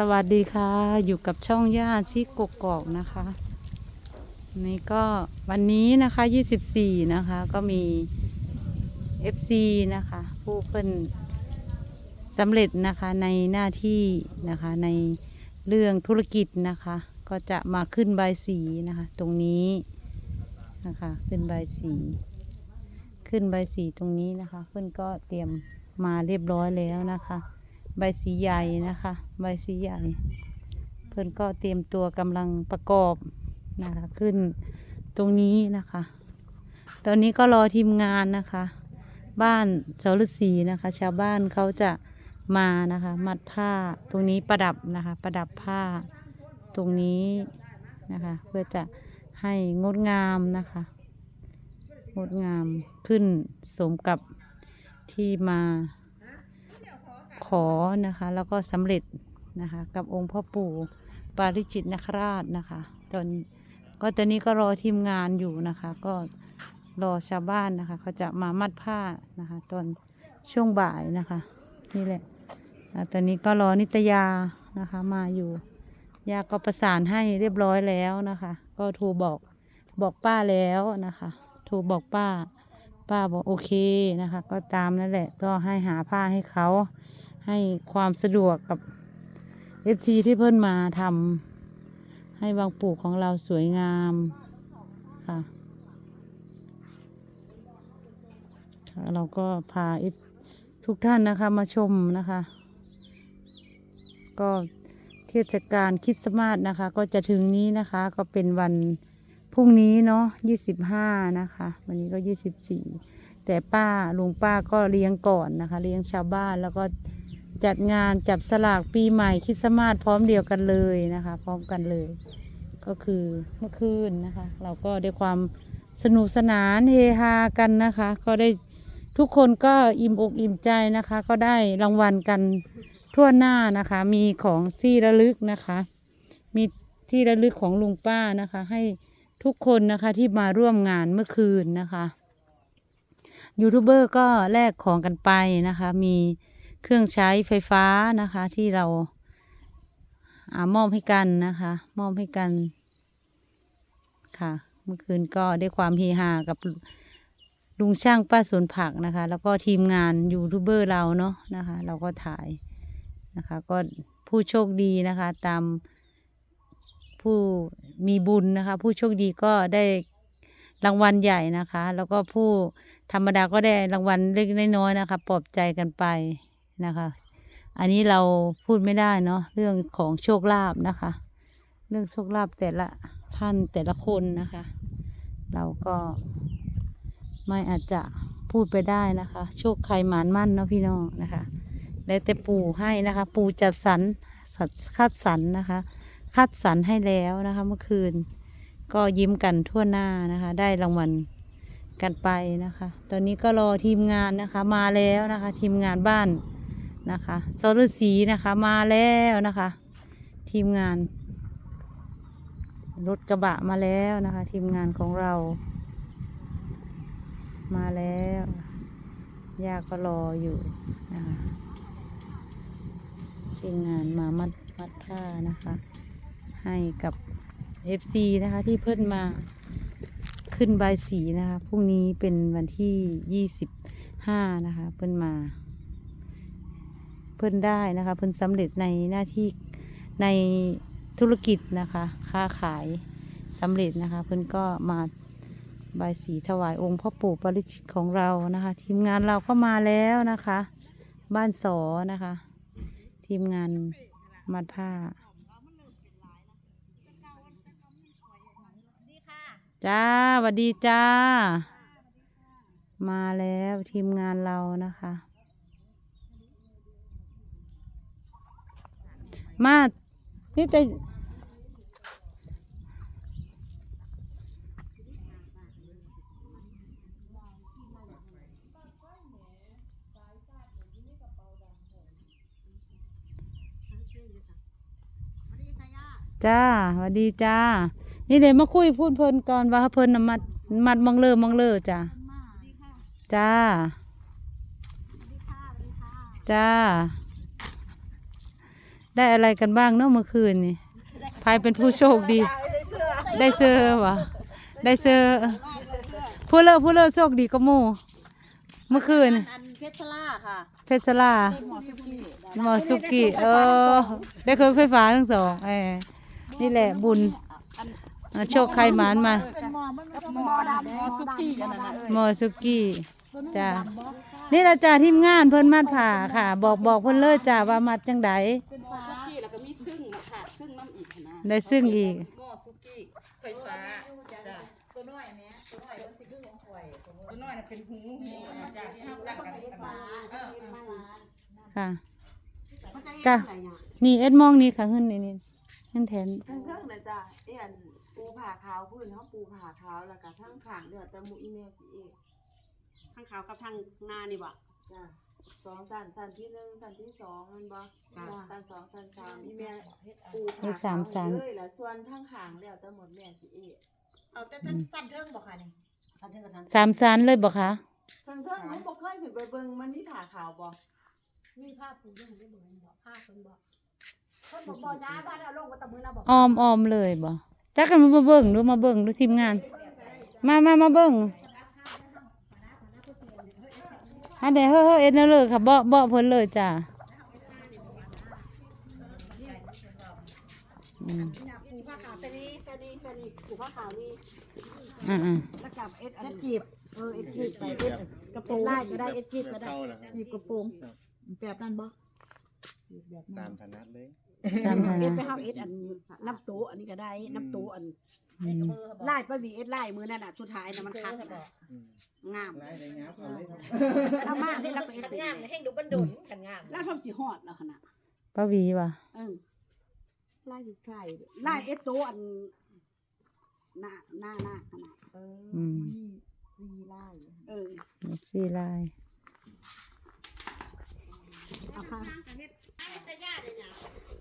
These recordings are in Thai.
สวัสดีค่ะ อยู่กับช่องย่าชิกกอกนะคะ นี่ก็วันนี้นะคะ 24 นะคะก็มี FC นะคะ ผู้เพิ่นสำเร็จนะคะในหน้าที่นะคะในเรื่องธุรกิจนะคะ ก็จะมาขึ้นใบสีนะคะ ตรงนี้นะคะขึ้นใบสี ขึ้นใบสีตรงนี้นะคะ เพื่อนก็เตรียมมาเรียบร้อยแล้วนะคะ ใบสีใหญ่นะคะ ใบสีใหญ่ เพื่อนก็เตรียมตัวกำลังประกอบนะคะขึ้นตรงนี้นะคะ ตอนนี้ก็รอทีมงานนะคะ บ้านเสาฤาษีนะคะ ชาวบ้านเขาจะมานะคะ มัดผ้าตรงนี้ประดับนะคะ ประดับผ้าตรงนี้นะคะ เพื่อจะให้งดงามนะคะ งดงามขึ้นสมกับที่มา ขอนะคะ แล้วก็สำเร็จนะคะ กับองค์พ่อปู่ปาริจิตนคราชนะคะ ตอนก็ตอนนี้ก็รอทีมงานอยู่นะคะ ก็รอชาวบ้านนะคะ เขาจะมามัดผ้านะคะ ตอนช่วงบ่ายนะคะ นี่แหละตอนนี้ก็รอนิตยานะคะมาอยู่ยาก็ประสานให้เรียบร้อยแล้วนะคะ ก็โทรบอกบอกป้าแล้วนะคะโทรบอกป้า ป้าบอกโอเคนะคะ ก็ตามนั่นแหละ ก็ให้หาผ้าให้เขา ให้ความสะดวกกับเอฟซีที่เพิ่นมาทำให้บางปู่ของเราสวยงามค่ะค่ะเราก็พาทุกท่านนะคะมาชมนะคะ ก็เทศกาลคริสต์มาสนะคะ ก็จะถึงนี้นะคะ ก็เป็นวันพรุ่งนี้เนาะยี่สิบห้านะคะ วันนี้ก็ยี่สิบสี่แต่ป้าลุงป้าก็เลี้ยงก่อนนะคะ เลี้ยงชาวบ้านแล้วก็ จัดงานจับสลากปีใหม่คริสต์มาสพร้อมเดียวกันเลยนะคะ พร้อมกันเลย ก็คือเมื่อคืนนะคะ เราก็ได้ความสนุกสนานเฮฮากันนะคะ ก็ได้ทุกคนก็อิ่มอกอิ่มใจนะคะ ก็ได้รางวัลกันทั่วหน้านะคะ มีของที่ระลึกนะคะ มีที่ระลึกของลุงป้านะคะ ให้ทุกคนนะคะที่มาร่วมงานเมื่อคืนนะคะยูทูบเบอร์ก็แลกของกันไปนะคะ มี เครื่องใช้ไฟฟ้านะคะ ที่เราอามอบให้กันนะคะ มอบให้กันค่ะ เมื่อคืนก็ได้ความเฮฮากับลุงช่างป้าสวนผักนะคะ แล้วก็ทีมงานยูทูบเบอร์เราเนาะนะคะ เราก็ถ่ายนะคะ ก็ผู้โชคดีนะคะ ตามผู้มีบุญนะคะ ผู้โชคดีก็ได้รางวัลใหญ่นะคะ แล้วก็ผู้ธรรมดาก็ได้รางวัลเล็กน้อยนะคะ ปลอบใจกันไป นะคะ อันนี้เราพูดไม่ได้เนาะเรื่องของโชคลาภนะคะ เรื่องโชคลาภแต่ละท่านแต่ละคนนะคะ เราก็ไม่อาจจะพูดไปได้นะคะ โชคใครหมานมั่นเนาะพี่น้องนะคะแล้วแต่ปู่ให้นะคะ ปู่จัดสรรสัดคัดสรรนะคะคัดสรรให้แล้วนะคะ เมื่อคืน ก็ยิ้มกันทั่วหน้านะคะ ได้รางวัลกันไปนะคะ ตอนนี้ก็รอทีมงานนะคะ มาแล้วนะคะ ทีมงานบ้าน นะคะโซลูสีนะคะมาแล้วนะคะ ทีมงาน รถกระบะมาแล้วนะคะ ทีมงานของเรา มาแล้วยาก็รออยู่นะคะทีมงานมามัดมัดผ้านะคะ ให้กับ FC นะคะที่เพิ่นมาขึ้นใบสีนะคะพรุ่งนี้เป็นวันที่ 25 นะคะ เพิ่นมา เพิ่นได้นะคะ เพิ่นสำเร็จในหน้าที่ในธุรกิจนะคะ ค้าขายสำเร็จนะคะ เพิ่นก็มาบายสีถวายองค์พ่อปู่ปริจิตของเรานะคะ ทีมงานเราก็มาแล้วนะคะ บ้านสอนะคะ ทีมงานมัดผ้าจ้าสวัสดีจ้า มาแล้วทีมงานเรานะคะ มานี่จะจ้าสวัสดีจ้า นี่เดี๋ยวมาคุยพูดเพลินก่อนว่าเพิ่นน่ะมัดมัดมองเลอมองเลอจ้าจ้าจ้า ได้อะไรกันบ้างเนาะเมื่อคืนนี่พายเป็นผู้โชคดี ได้เสื้อวะได้เสื้อผู้เลอผู้เลอโชคดีก็มู่เมื่อคืนอันเพชรล่าค่ะ เพชรลาหมอสุกี้หมอสุกี้เออ ได้เครื่องไฟฟ้าทั้งสองเออนี่แหละบุญเออโชคใครหมานมาเป็นหมอมันกับหมอดำหมอสุกี้อันนั้นนะเอ้ยหมอสุกี้จ้านี่เราจ้าทีมงานเพิ่นมาผ่าค่ะ บอกบอกเพิ่นเลยจ้าว่ามัดจังไดเป็น หมอสุกี้แล้วก็มีซึ่งมาขาดซึ่งน้ำอีกนะได้ซึ่งอีก หมอสุกี้ไฟฟ้าจ้ะตัวน้อยแม่ตัวน้อยมันสิคือของข่อยตัวน้อยน่ะเป็นหูจ้ะที่ห้ามตั้งกันกันมาเออเออค่ะ มันจะกะเฮ็ดอะไรอะนี่เอ็ดมองนี่ค่ะขึ้นนี่นี่ขึ้นแทน ทั้งเทิงนะจ้ะเอียนปูผ่าขาวพื้นเขาปูผ่าขาวแล้วก็ทั้งขางเดือดตะมุอีเมสิเอกทางขาวกับทางหน้านี่บ่จ้ะ สองสันสันที่หนึ่งสันที่สองมันบ่สันสองสันสามอีเมปูผ่าขาวเลยแล้วส่วนทั้งขางแล้วแต่หมดแม่สิเอกเอาแต่ท่านสั้นเทิงบอกค่ะนี่ทางเทิงกับทางสามชั้นเลยบ่คะทั้งเทิงเขาบ่เคยขึ้นไปเบิ่งมันมีผ่าขาวบ่มีผ้าปูยังได้เบิ่งบ่ผ้าเพิ่นบ่เพิ่นบ่บ่ย้ายบ้านเอาลงกับตะมือนะบ่ออมออมเลยบ่จักกันมาเบิ่งดูมาเบิ่งดูทีมงาน มามามาเบิ่ง ฮันเดเฮ้อเอ็นเลยค่ะเบาเบาเพิ่นเลยจ้าอืมปูผ้าขาวเส้นนี้เส้นนี้เส้นนี้ปูผ้าขาวนี่อ่าอ่าแล้วกับเอ็ดอันจีบเออเอ็ดจีบใส่เอ็ดกระโปรงไล่ก็ได้เอ็ดจีบก็ได้เข้าแล้วครับจีบกระโปรงแบบนั้นบ่แบบตานั้นมฐานะเลย ตามฐาเอ็ดนะไปเฮาเอ็ดอันน้ำโตอันนี้ก็ได้น้ำโตอันอืมลายป้าวีเอ็ดลายมือนั่นน่ะสุดท้ายน่ะมันคักน่ะอืมงามไล่ได้งับเอาเลยครับถ้ามากนี่เราก็เอ็ดงามให้ดูบันดุนกันงามแล้วทำสิฮอดแล้วหั่นน่ะป้าหวีว่ะเออลายไข่ลายเอสโตอันหน้าหน้าหน้าขนาดอืมมีลายเออสี่ลายเอาค่ะ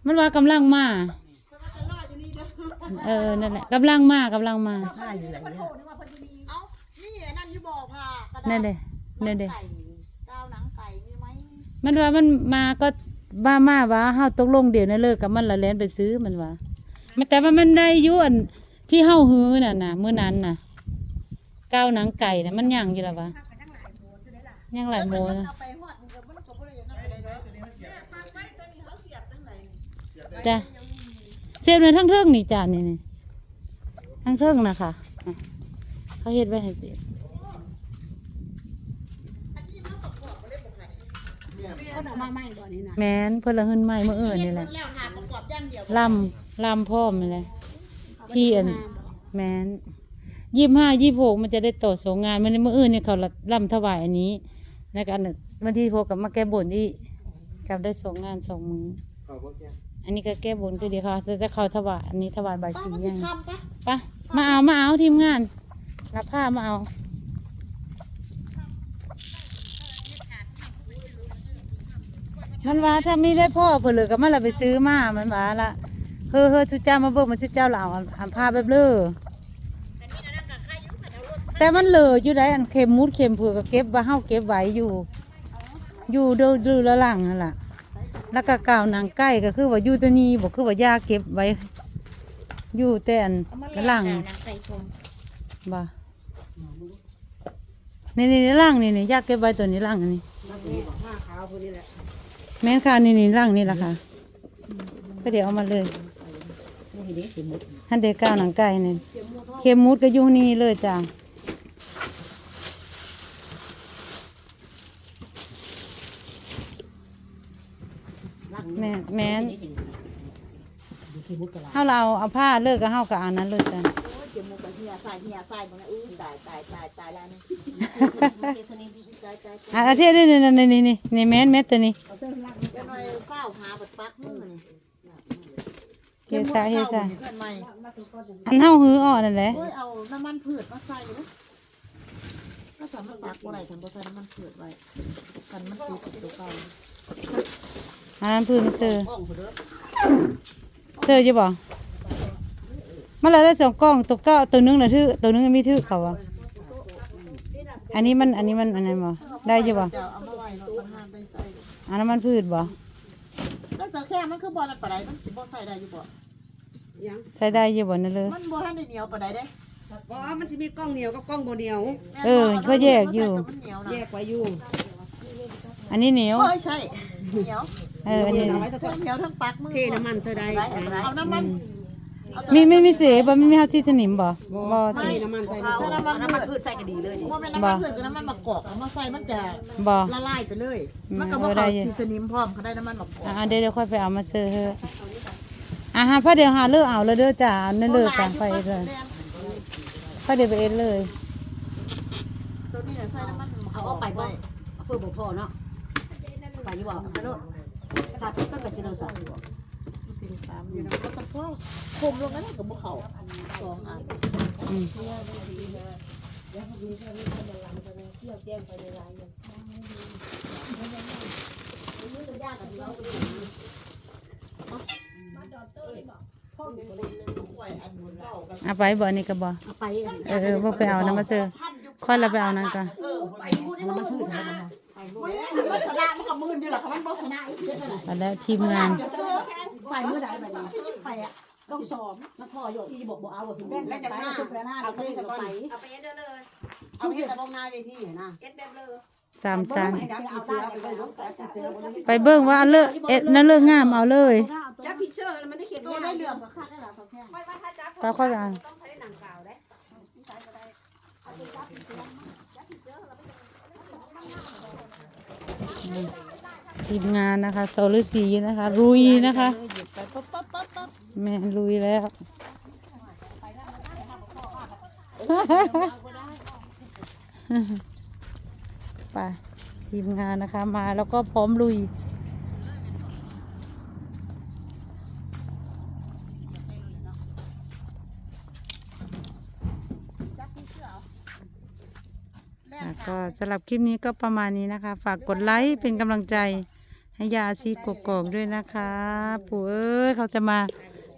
มันว่ากำลังมา เออ นั่นแหละกำลังมากำลังมา ผ้าอยู่ไหนเนี่ยเอ้านี่ไอ้นั่นอยู่บ่อผ่ากระดาษนั่นเด้นั่นเด้ ไก่ก้าวหนังไก่มีไหมมันว่ามันมาก็บ้ามาว่าเฮาตกลงเดี๋ยวนั้นเลิกกับมันละแลนไปซื้อมันว่ามันแต่ว่ามันได้อยู่อันที่เฮาฮื้อน่ะนะมื้อนั้นน่ะก้าวหนังไก่น่ะมันย่างอยู่แล้ววะย่างหลายโมนะ เอาไปฮอด จ้ะเสียบในทั้งเทิงนี่จ้ะนี่นี่ทั้งเทิงน่ะค่ะอะเขาเฮ็ดไว้ให้เสียบก็ออกมาใหม่บ่นี่นะแม่นเพิ่นละหึนใหม่มื้ออื่นนี่แหละแล้วหาประกอบอย่างเดียวลำลำพร้อมนี่แหละที่อันแม้นยี่ห้ายี่หกมันจะได้ต่อสองงานมันในมื่ออื่นเนี่ยเขาล่ำถวายอันนี้ในการวันที่หกกับมาแก้บนที่กับได้สองงานสองมือข อบคุณครับอันนี้ก็แก้บนก็เดียวเขาจะเขาถวายอันนี้ถวายใบายสีมันอสิย่างคำปะไปะมาเอามาเอาทีมงานรับผ้ามาเอามันว่าถ้าไม่ได้พ่อเผื่อเหลือก็มันละไปซื้อมา มันว่าละเฮ้อเฮ้อชุดเจ้ามาเบิกมันชุดเจ้าเราเอาเอาผ้าแบบเลือแต่มันเหลืออยู่ได้อันเข็มมุดเข็มเผือกก็เก็บไว้เฮาเก็บไว้อยู่ อยู่เดือดื้อละหลังนั่นล่ะ แล้วก็กาวหนังไก่ก็คือว่าอยู่ตัวนี้บอกคือว่ายาเก็บไว้อยู่แต่อันกระหลังไก่ชมบ่นี่นี่นี่ล่างนี่นี่ยากเก็บไว้ตัวนี้ล่างอันนี้ ผ้าขาวพวกนี้แหละแม่นค่ะนี่นี่ล่างนี่ล่ะค่ะก็เดี๋ยวเอามาเลยฮันเดก้าวหนังไก่นี่เข็มมุดก็อยู่นี่เลยจ้า แม่แม่นเฮาเราเอาผ้าเลิกก็เฮาก็เอานั้นเลยจ้ะโอ้ยเจ็บหมูกับเหียใส่เหียใส่บ่นะอู้ตายตายตายตายแล้วนี่ตายตายอะอาเทียนี่นี่นี่นี่นี่นี่แม่นแม่นตัวนี้เดี๋ยวหน่อยเฝ้าหาบัดปักมือนี่เฮ็ดซะเฮ็ดซะเพื่อนใหม่อันเฮาหื้ออ่อนนั่นแหละโอ้ยเอาน้ำมันพืชมาใส่นะถ้าสามารถปักบ่ได้ทำบ่ใส่น้ำมันพืชไว้กันมันติดกับตัวเก่า อันนั้นพื้นเจอเจอจะบอกมันเลยได้สองกล้องตัวเก้าตัวหนึงน่ะทื่อตัวหนึงมีทื่อเขาอะอันนี้มันอันนี้มันอันนั้นบ่ได้จะบ่จะเอามาไว้เนาะมันหาไปใส่อันนั้นมันพืชบ่แล้วจะแค่มันคือบ่นั่นปานใดมันสิบ่ใส่ได้อยู่บ่ยังใช้ได้อยู่บ่นั่นเลยมันบ่ทันได้เหนียวปานใดเด้บ่มันสิมีกล้องเหนียวกับกล้องบ่เหนียว เออก็แยกอยู่มันเหนียวนะแยกไว้อยู่อันนี้เหนียวโอ้ยใช่เหนียว เอออันนี้เอาไว้ตะกอทั้นงเหนียวทั้งปักมือเทน้ำมันใส่ได้เอาน้ำมันมีไม่มีเสียบ่ไม่มีเฮาซีสนิมบ่บ่เทน้ำมันใส่เอาน้ำมันน้ำมันพืชใส่ก็ดีเลยนี่ว่าเป็นน้ำมันพืชกับน้ำมันมะกอกเอามาใส่มันจะบ่ละลายไปเลยอืมมันก็บ่เอาได้เข้าอยู่ที่สนิมพร้อมเขาได้น้ำมันมะกอกอ่าเดี๋ยวเดี๋ยวค่อยไปเอามาเสิร์ฟให้อ่าฮะพอเดี๋ยวหาเลือกเอาเลยเด้อจ้าเอานั่นเลยกันไปเลยพอเดี๋ยวไปเอ็ดเลยตัวนี้เนี่ยใส่น้ำมันมะกเอาอกเอาไปบ่เอาเพื่อบ่พอเนาะไปอยู่บ่ กระโดดตัดเพิ่นก็สิเดินซะตามอยู่นะก็จะพ่อคมลงนั้นกับบ่เข้าสองอันอืมเอาไปบ่นี่ก็บ่เอาไปเออเออบ่ไปเอานะมาเจอค่อยละไปเอานั่นก่อน มันมาชื่อนะมันชนะมันกับมือนี่แหละค่ะมันบ่ชนะอีกเด้อมาแล้วทีมงาน ไปเมื่อใดบัดนี้ไปอะต้องสอบนักพ่อโยที่บอกบ่เอาบ่ถึงแล้วจากหน้าสุดแล้วหน้าเอาเราไปก็เฮ็ดไปแต่ก่อนเอาไปเด้อเลยเอาเฮ็ดแต่บ้องหน้าเวทีนะเอ็ดแบบเลยสามชั้นจับกี่เสือไปเลยลูกจับกี่เสือไปเลยไปเบิ่งว่าอันเลิกเอ็ดนั่นเลิกงามเอาเลยจับพิเซอร์มันได้เขียนตัวได้เรื่องค่าได้หรอแค่ปลาค่อยไปเอาต้องใช้หนังกาวได้ ทีมงานนะคะโซลูสีนะคะรุยนะคะไปปั๊บปั๊บปั๊บปั๊บแม่ลุยแล้วไปทีมงานนะคะมาแล้วก็พร้อมลุย ค่ะก็สำหรับคลิปนี้ก็ประมาณนี้นะคะ ฝากกดไลค์เป็นกำลังใจให้ยาชีกกอกด้วยนะคะปู่เอ้ยเขาจะมา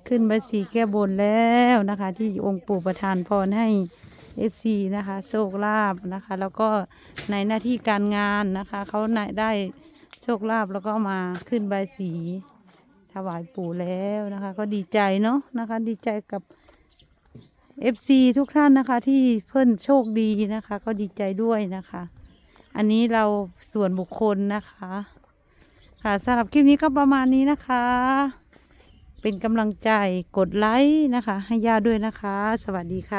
ขึ้นใบสีแก้บนแล้วนะคะ ที่องค์ปู่ประทานพรให้เอฟซีนะคะ โชคลาภนะคะ แล้วก็ในหน้าที่การงานนะคะ เขาได้โชคลาภแล้วก็มาขึ้นใบสีถวายปู่แล้วนะคะ ก็ดีใจเนาะนะคะ ดีใจกับ FC ทุกท่านนะคะ ที่เพิ่นโชคดีนะคะ ก็ดีใจด้วยนะคะ อันนี้เราส่วนบุคคลนะคะ ค่ะสำหรับคลิปนี้ก็ประมาณนี้นะคะ เป็นกำลังใจกดไลค์นะคะ ให้ย่าด้วยนะคะ สวัสดีค่ะ